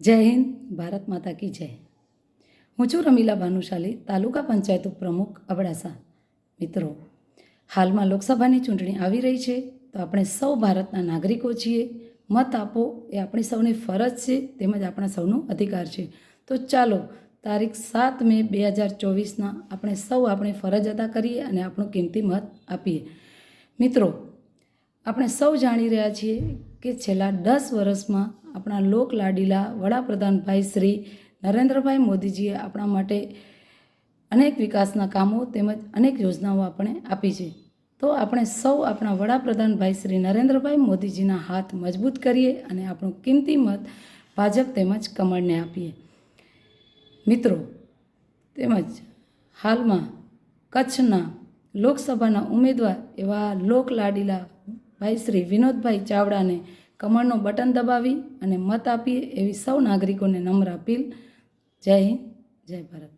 જય હિન્દ, ભારત માતા કી જય. હું છું રમીલા ભાનુશાલી, તાલુકા પંચાયત પ્રમુખ અબડાસા. મિત્રો, હાલમાં લોકસભાની ચૂંટણી આવી રહી છે, તો આપણે સૌ ભારતના નાગરિકો છીએ. મત આપો એ આપણી સૌની ફરજ છે, તેમજ આપણા સૌનો અધિકાર છે. તો ચાલો, તારીખ સાત મે બે હજાર ચોવીસના આપણે સૌ આપણી ફરજ અદા કરીએ અને આપણું કિંમતી મત આપીએ. મિત્રો, આપણે સૌ જાણી રહ્યા છીએ કે છેલ્લા દસ વર્ષમાં આપણા લોક લાડીલા વડાપ્રધાન ભાઈ શ્રી નરેન્દ્રભાઈ મોદીજીએ આપણા માટે અનેક વિકાસના કામો તેમજ અનેક યોજનાઓ આપણે આપી છે. તો આપણે સૌ આપણા વડાપ્રધાન ભાઈ શ્રી નરેન્દ્રભાઈ મોદીજીના હાથ મજબૂત કરીએ અને આપણું કિંમતી મત ભાજપ તેમજ કમળને આપીએ. મિત્રો, તેમજ હાલમાં કચ્છના લોકસભાના ઉમેદવાર એવા લોક લાડીલા ભાઈ શ્રી વિનોદભાઈ ચાવડાને કમળનો બટન દબાવી અને મત આપીએ એવી સૌ નાગરિકોને નમ્ર અપીલ. જય હિન્દ, જય ભારત.